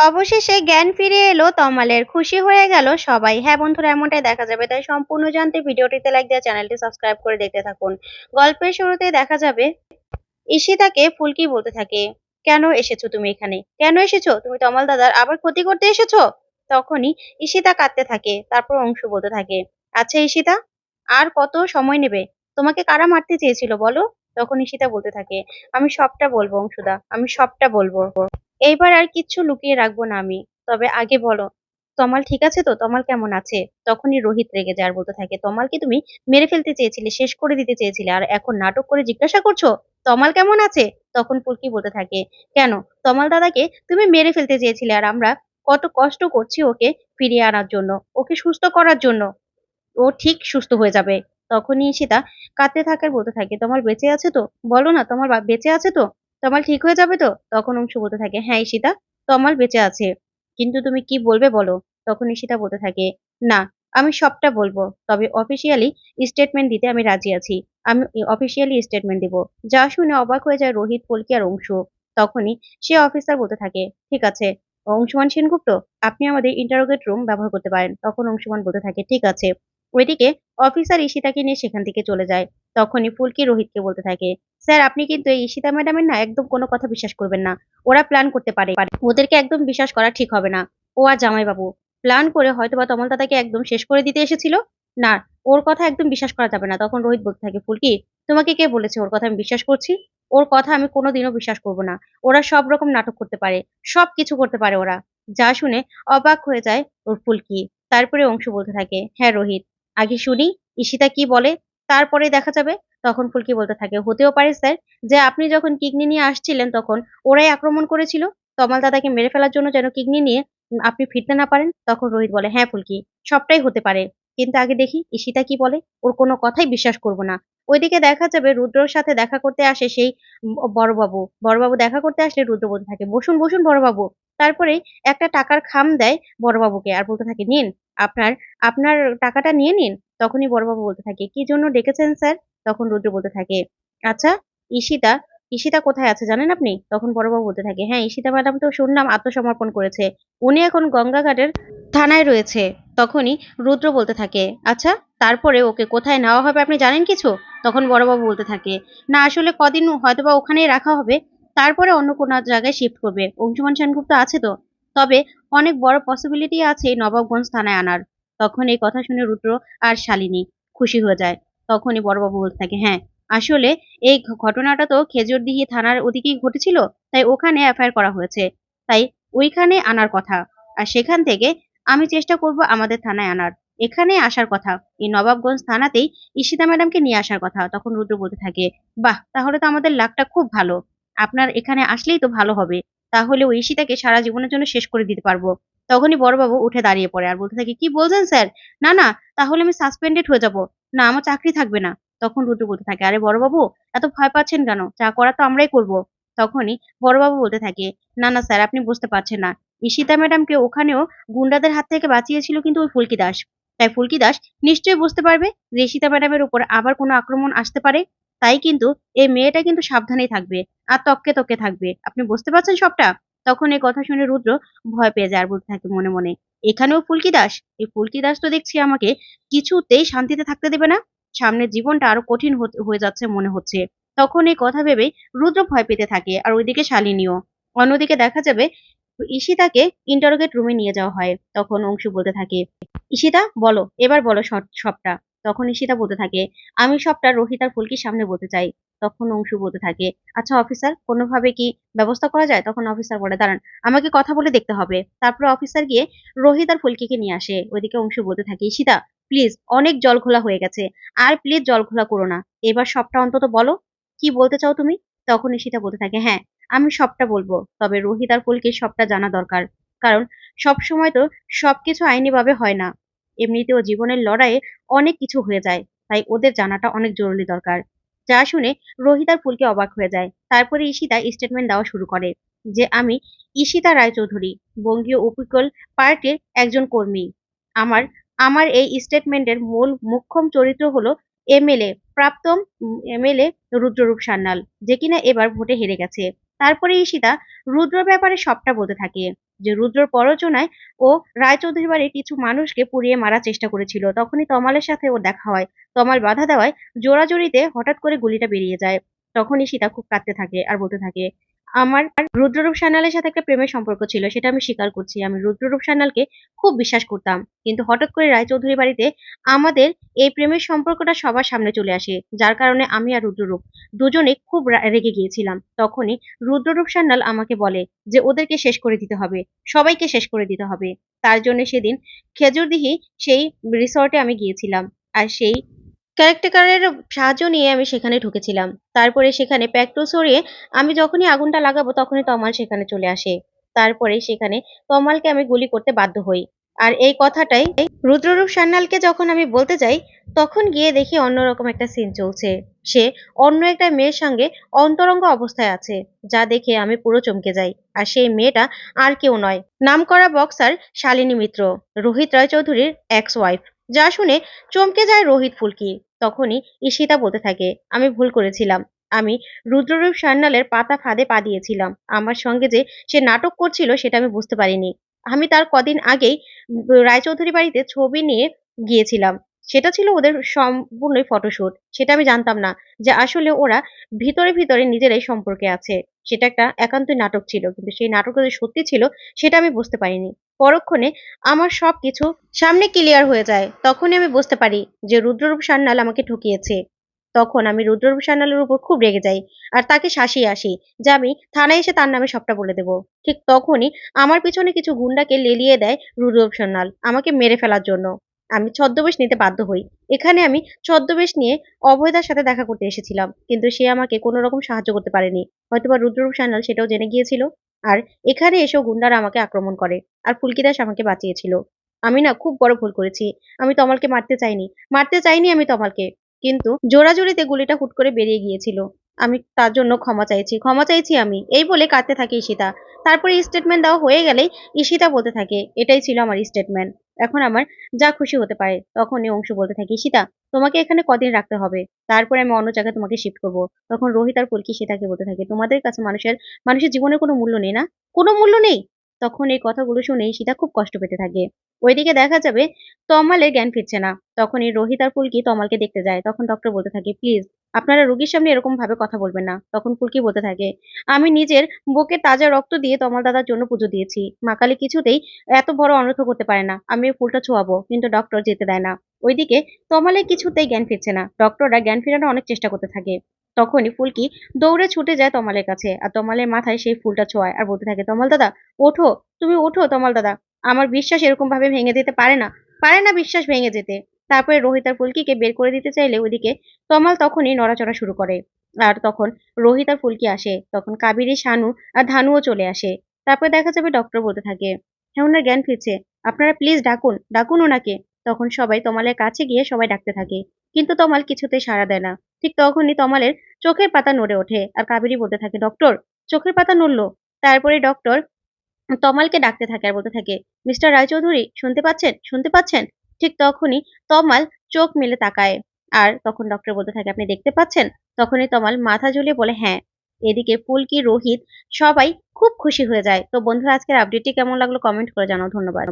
অবশেষে জ্ঞান ফিরে এলো তমালের। খুশি হয়ে গেল সবাই। হ্যাঁ বন্ধুরা, এমনটাই দেখা যাবে। তাই সম্পূর্ণ জানতে ভিডিওটিতে লাইক দিয়ে চ্যানেলটি সাবস্ক্রাইব করে দেখতে থাকুন। গল্পের শুরুতে দেখা যাবে, ঈশিতাকে ফুলকি বলতে থাকে, কেন এসেছ তুমি এখানে? কেন এসেছ? তুমি তমাল দাদার আবার ক্ষতি করতে এসেছ? তখনই ঈশিতা কাঁদতে থাকে, তারপর অংশু বলতে থাকে আচ্ছা ঈশিতা, আর কত সময় নেবে? তোমাকে কারা মারতে চেয়েছিল বলো? তখন ঈশিতা বলতে থাকে, আমি সবটা বলব অংশুদা, আমি সবটা বলব। এইবার আর কিচ্ছু লুকিয়ে রাখব না আমি। তবে আগে বলো, তমাল ঠিক আছে তো? তমাল কেমন আছে? তখনই রোহিত রেগে যায় আর বলতে থাকে তমালকে তুমি মেরে ফেলতে চেয়েছিলে, শেষ করে দিতে চেয়েছিলে, আর এখন নাটক করে জিজ্ঞাসা করছ? তমাল কেমন আছে? তখন পুলকি বলতে থাকে, কেন? তমাল দাদাকে তুমি মেরে ফেলতে চেয়েছিলে আর আমরা কত কষ্ট করছি ওকে ফিরিয়ে আনার জন্য, ওকে সুস্থ করার জন্য। ও ঠিক সুস্থ হয়ে যাবে। তখনই সীতা কাঁদতে থাকার বলতে থাকে তোমার বেঁচে আছে তো? বলো না, তোমার বেঁচে আছে তো? তমাল ঠিক হয়ে যাবে তো? তখন অংশু বলতে থাকে হ্যাঁ ঈশিতা তমাল বেঁচে আছে। কিন্তু তুমি কি বলবে বলো? তখন ঈশিতা বলতে থাকে, না, আমি সবটা বলব। তবে অফিসিয়ালি স্টেটমেন্ট দিতে আমি রাজি আছি। আমি অফিসিয়ালি স্টেটমেন্ট দিব। যা শুনে অবাক হয়ে যায় রোহিত, পলকি আর অংশু। তখনই সে অফিসার বলতে থাকে, ঠিক আছে, অংশুমান সেনগুপ্ত, আপনি আমাদের ইন্টারোগেট রুম ব্যবহার করতে পারেন। তখন অংশুমান বলতে থাকে, ঠিক আছে। ওইদিকে অফিসার ঈশিতাকে নিয়ে সেখান থেকে চলে যায়। তখনই ফুলকি রোহিতকে বলতে থাকে, স্যার, আপনি কিন্তু এই ঈশিতা ম্যাডামের না একদম কোনো কথা বিশ্বাস করবেন না। ওরা প্ল্যান করতে পারে। ওদেরকে একদম বিশ্বাস করা ঠিক হবে না। ও আর জামাইবাবু প্ল্যান করে হয়তো বা তমল দাদাকে একদম শেষ করে দিতে এসেছিল? না, ওর কথা একদম বিশ্বাস করা যাবে না। তখন রোহিত বলতে থাকে, ফুলকি, তোমাকে কে বলেছে ওর কথা আমি বিশ্বাস করছি? ওর কথা আমি কোনোদিনও বিশ্বাস করব না। ওরা সব রকম নাটক করতে পারে, সব কিছু করতে পারে ওরা। যা শুনে অবাক হয়ে যায় ওর ফুলকি। তারপরে অংশ বলতে থাকে হ্যাঁ রোহিত আগে শুনি, ঈশিতা কি বলে, তারপরে দেখা যাবে। তখন ফুলকি বলতে থাকে, হতেও পারে স্যার, যে আপনি যখন কিডনি নিয়ে আসছিলেন তখন ওরাই আক্রমণ করেছিল। তমাল দাদাকে মেরে ফেলার জন্য যেন কিডনি নিয়ে আপনি ফিরতে না পারেন, তখন রোহিত বলে হ্যাঁ ফুলকি, সবটাই হতে পারে। কিন্তু আগে দেখি, ঈশিতা কি বলে, ওর কোনো কথাই বিশ্বাস করব না। ওইদিকে দেখা যাবে, রুদ্রর সাথে দেখা করতে আসে সেই বড়বাবু। বড়বাবু দেখা করতে আসলে রুদ্র বলতে থাকে, বসুন বসুন বড়বাবু। তারপরে একটা টাকার খাম দেয় বড়বাবুকে আর বলতে থাকে, নিন। আপনার আপনার টাকাটা নিয়ে নিন, তখনই বড়বাবু বলতে থাকে, কি জন্য ডেকেছেন স্যার? তখন রুদ্র বলতে থাকে আচ্ছা ঈশিতা ঈশিতা কোথায় আছে জানেন আপনি? তখন বড়বাবু বলতে থাকে হ্যাঁ ঈশিতা ম্যাডাম তো শুনলাম আত্মসমর্পণ করেছে, উনি এখন গঙ্গাঘাটের থানায় রয়েছে। তখনই রুদ্র বলতে থাকে আচ্ছা তারপরে ওকে কোথায় নেওয়া হবে আপনি জানেন কিছু? তখন বড়বাবু বলতে থাকে, না, আসলে কদিন হয়তোবা ওখানেই রাখা হবে, তারপরে অন্য কোনো জায়গায় শিফট করবে। অংশুমান সেনগুপ্ত আছে তো? তবে অনেক বড় পসিবিলিটি আছে নবাবগঞ্জ থানায় আনার। তখন এই কথা শুনে রুদ্র আর শালিনী খুশি হয়ে যায়। তখনই বড়বাবু বলতে থাকে হ্যাঁ আসলে এই ঘটনাটা তো খেজুরদিঘি থানার ওদিকেই ঘটেছিল, তাই ওখানে এফআইআর করা হয়েছে। তাই ওইখানে আনার কথা। আর সেখান থেকে আমি চেষ্টা করব আমাদের থানায় আনার। এখানে আসার কথা। এই নবাবগঞ্জ থানাতেই ঈশিতা ম্যাডামকে নিয়ে আসার কথা। তখন রুদ্র বলতে থাকে, বাহ, তাহলে তো আমাদের লাকটা খুব ভালো। আপনার এখানে আসলেই তো ভালো হবে। তাহলে ওই ঈশিতাকে সারা জীবনের জন্য শেষ করে দিতে পারব। তখনই বড়বাবু উঠে দাঁড়িয়ে পড়ে আর বলতে থাকে, কি বলছেন স্যার? না না, তাহলে আমি সাসপেন্ডেড হয়ে যাব। না, আমার চাকরি থাকবে না। তখন রুদ্র বলতে থাকে, আরে বড়বাবু, এত ভয় পাচ্ছেন কেন? যা করা তো আমরাই করব। তখনই বড়বাবু বলতে থাকে, না না স্যার, আপনি বুঝতে পারছেন না। ঈশিতা ম্যাডামকে ওখানেও গুন্ডাদের হাত থেকে বাঁচিয়েছিল কিন্তু ওই ফুলকি দাস। তাই ফুলকি দাস নিশ্চয়ই বুঝতে পারবে যে ঈশিতা ম্যাডামের উপর আবার কোনো আক্রমণ আসতে পারে। তাই কিন্তু এই মেয়েটা কিন্তু সাবধানেই থাকবে আর তককে তককে থাকবে। আপনি বুঝতে পারছেন সবটা? তখন এই কথা শুনে রুদ্র ভয় পেয়ে যায় আর বলতে থাকে মনে মনে। এখানেও ফুলকি দাস? এই ফুলকি দাস তো দেখছি আমাকে কিছুতেই শান্তিতে থাকতে দেবে না। সামনে জীবনটা আরও কঠিন হয়ে যাচ্ছে মনে হচ্ছে। তখন এই কথা ভেবে রুদ্র ভয় পেতে থাকে আর ওইদিকে শালিনীও। অন্যদিকে দেখা যাবে ঈশিতাকে ইন্টারোগেট রুমে নিয়ে যাওয়া হয়। তখন অংশু বলতে থাকে, ঈশিতা, বলো, এবার বলো সব- সবটা। তখন ঈশিতা বলতে থাকে, আমি সবটা রোহিত আর ফুলকির সামনে বলতে চাই। তখন অংশু বলতে থাকে আচ্ছা অফিসার কোনোভাবে কি ব্যবস্থা করা যায়? তখন অফিসার বলে, দাঁড়ান, আমাকে কথা বলে দেখতে হবে। তারপরে অফিসার গিয়ে রোহিত আর ফুলকিকে নিয়ে আসে। ওইদিকে অংশু বলতে থাকে, ঈশিতা প্লিজ অনেক জল খোলা হয়ে গেছে। আর প্লিজ জল খোলা করো না। এবার সবটা অন্তত বলো। কি বলতে চাও তুমি? তখন ঈশিতা বলতে থাকে হ্যাঁ আমি সবটা বলব। তবে রোহিত আর ফুলকির সবটা জানা দরকার। কারণ সব সময় তো সবকিছু আইনিভাবে হয় না। এমনিতেও জীবনের লড়াইয়ে অনেক কিছু হয়ে যায়। তাই ওদের জানাটা অনেক জরুরি দরকার। যা শুনে রোহিত আর ফুলকে অবাক হয়ে যায়। তারপরে ঈশিতা স্টেটমেন্ট দেওয়া শুরু করে যে, আমি ঈশিতা রায়চৌধুরী, বঙ্গীয় উপকূল পার্টির একজন কর্মী। আমার আমার এই স্টেটমেন্টের মূল মুখ্যম চরিত্র হলো এমএলএ প্রাপ্তম এমএলএ রুদ্ররূপ সান্যাল, যে কিনা এবার ভোটে হেরে গেছে। তারপরে ঈশিতা রুদ্র ব্যাপারে সবটা বলতে থাকে যে রুদ্রর প্ররোচনায় ও রায়চৌধুরী বাড়ির কিছু মানুষকে পুড়িয়ে মারার চেষ্টা করেছিল। তখনই তমালের সাথে ও দেখা হয়। তমাল বাধা দেওয়ায় জোড়াজড়িতে হঠাৎ করে গুলিটা বেরিয়ে যায়। তখনই সীতা খুব কাঁদতে থাকে আর বলতে থাকে আমার রুদ্ররূপ সান্যালের সাথে একটা প্রেমের সম্পর্ক ছিল, সেটা আমি স্বীকার করছি। আমি রুদ্ররূপ সান্যালকে খুব বিশ্বাস করতাম। কিন্তু হঠাৎ করে রায়চৌধুরী বাড়িতে আমাদের এই প্রেমের সম্পর্কটা সবার সামনে চলে আসে, যার কারণে আমি আর রুদ্ররূপ দুজনে খুব রেগে গিয়েছিলাম। তখনই রুদ্ররূপ সান্যাল আমাকে বলে যে, ওদেরকে শেষ করে দিতে হবে, সবাইকে শেষ করে দিতে হবে। তার জন্য সেদিন খেজুরদিহি সেই রিসর্টে আমি গিয়েছিলাম। আর সেই ক্যারেক্টারের সাহায্য নিয়ে আমি সেখানে ঢুকেছিলাম। তারপরে সেখানে প্যাকটু সরিয়ে আমি যখনই আগুনটা লাগাবো তখনই তমাল সেখানে চলে আসে। তারপরে সেখানে তমালকে আমি গুলি করতে বাধ্য হই। আর এই কথাটাই রুদ্ররূপ সান্যালকে যখন আমি বলতে যাই, তখন গিয়ে দেখি অন্যরকম একটা সিন চলছে। সে অন্য একটা মেয়ের সঙ্গে অন্তরঙ্গ অবস্থায় আছে, যা দেখে আমি পুরো চমকে যাই। আর সেই মেয়েটা আর কেউ নয়। নামকরা বক্সার শালিনী মিত্র, রোহিত রায়চৌধুরীর এক্স ওয়াইফ যা শুনে চমকে যায় রোহিত ফুলকি। তখনই ঈশিতা বলতে থাকে, আমি ভুল করেছিলাম। আমি রুদ্ররূপ সান্যালের পাতা ফাঁদে পা দিয়েছিলাম। আমার সঙ্গে যে সে নাটক করছিল সেটা আমি বুঝতে পারিনি। আমি তার কদিন আগেই রায়চৌধুরী বাড়িতে ছবি নিয়ে গিয়েছিলাম। সেটা ছিল ওদের সম্পূর্ণই ফটোশুট সেটা আমি জানতাম না যে আসলে ওরা ভিতরে ভিতরে নিজেরাই সম্পর্কে আছে। সেটা একটা একান্তই নাটক ছিল, কিন্তু সেই নাটকটা যে সত্যি ছিল সেটা আমি বুঝতে পারিনি। পরক্ষণে আমার সব কিছু সামনে ক্লিয়ার হয়ে যায়, তখনই আমি বুঝতে পারি যে রুদ্ররূপ সান্যাল আমাকে ঠকিয়েছে। তখন আমি রুদ্ররূপ সান্যালের উপর খুব রেগে যাই আর তাকে শাসিয়ে আসি যে আমি থানায় এসে তার নামে সবটা বলে দেব। ঠিক তখনই আমার পিছনে কিছু গুন্ডাকে লেলিয়ে দেয় রুদ্ররূপ সান্যাল, আমাকে মেরে ফেলার জন্য। আমি ছদ্মবেশ নিতে বাধ্য হই। এখানে আমি ছদ্মবেশ নিয়ে অভয়দার সাথে দেখা করতে এসেছিলাম, কিন্তু সে আমাকে কোনো রকম সাহায্য করতে পারেনি। হয়তোবা রুদ্ররূপ সান্যাল সেটাও জেনে গিয়েছিল। আর এখানে এসেও গুন্ডারা আমাকে আক্রমণ করে, আর ফুলকি দাস আমাকে বাঁচিয়েছিল। আমি না খুব বড় ভুল করেছি। আমি তমালকে মারতে চাইনি। মারতে চাইনি আমি তমালকে, কিন্তু জোড়াজুড়িতে গুলিটা হুট করে বেরিয়ে গিয়েছিল। আমি তার জন্য ক্ষমা চাইছি ক্ষমা চাইছি আমি। এই বলে কাঁদতে থাকে ঈশিতা। তারপরে স্টেটমেন্ট দেওয়া হয়ে গেলেই ঈশিতা বলতে থাকে, এটাই ছিল আমার স্টেটমেন্ট এখন আমার যা খুশি হতে পারে তখন এই অংশ বলতে থাকে, সীতা, তোমাকে এখানে কদিন রাখতে হবে? তারপরে আমি অন্য জায়গায় তোমাকে শিফট করব। তখন রোহিত আর ফুলকি সীতাকে বলতে থাকে, তোমাদের কাছে মানুষের মানুষের জীবনের কোনো মূল্য নেই না? কোনো মূল্য নেই? তখন এই কথাগুলো শুনে সীতা খুব কষ্ট পেতে থাকে। ওইদিকে দেখা যাবে তমালের জ্ঞান ফিরছে না। তখনই রোহিত আর পুলকি তমালকে দেখতে যায়। তখন ডক্টর বলতে থাকে প্লিজ আপনারা রোগীর সামনে এরকম ভাবে কথা বলবেন না। তখন ফুলকি বলতে থাকে, আমি নিজের বুকে তাজা রক্ত দিয়ে তমাল দাদার জন্য পুজো দিয়েছি। মা কালী কিছুতেই এত বড় অনর্থ করতে পারে না। আমি ফুলটা ছোঁয়াবো, কিন্তু ডক্টর যেতে দেয় না। ওইদিকে তমালের কিছুতেই জ্ঞান ফিরছে না। ডক্টররা জ্ঞান ফেরানোর অনেক চেষ্টা করতে থাকে। তখনই ফুলকি দৌড়ে ছুটে যায় তমালের কাছে আর তমালের মাথায় সেই ফুলটা ছোঁয়ায় আর বলতে থাকে, তমাল দাদা, ওঠো, তুমি ওঠো তমাল দাদা। আমার বিশ্বাস এরকম ভাবে ভেঙে দিতে পারে না। পারে না বিশ্বাস ভেঙে যেতে। তারপরে রোহিত আর ফুলকিকে বের করে দিতে চাইলে ওইদিকে তমাল তখনই নড়াচড়া শুরু করে। আর তখন রোহিত আর ফুলকি আসে, তখন কাবেরী, শানু আর ধানুও চলে আসে। তারপরে দেখা যাবে ডক্টর বলতে থাকে হ্যাঁ ওনার জ্ঞান ফিরছে, আপনারা প্লিজ ডাকুন ডাকুন ওনাকে। তখন সবাই তমালের কাছে গিয়ে সবাই ডাকতে থাকে, কিন্তু তমাল কিছুতেই সাড়া দেয় না। ঠিক তখনই তমালের চোখের পাতা নড়ে ওঠে আর কাবেরী বলতে থাকে ডক্টর চোখের পাতা নড়লো। তারপরে ডক্টর তমালকে ডাকতে থাকে আর বলতে থাকে মিস্টার রায়চৌধুরী, শুনতে পাচ্ছেন? শুনতে পাচ্ছেন? ঠিক তখনই তমাল চোখ মেলে তাকায়। আর তখন ডক্টর বলতে থাকে, আপনি দেখতে পাচ্ছেন? তখনই তমাল মাথা ঝুলিয়ে বলে হ্যাঁ। এদিকে পুলকি রোহিত সবাই খুব খুশি হয়ে যায়। তো বন্ধুরা, আজকের আপডেটটি কেমন লাগল? কমেন্ট করে জানাও। ধন্যবাদ।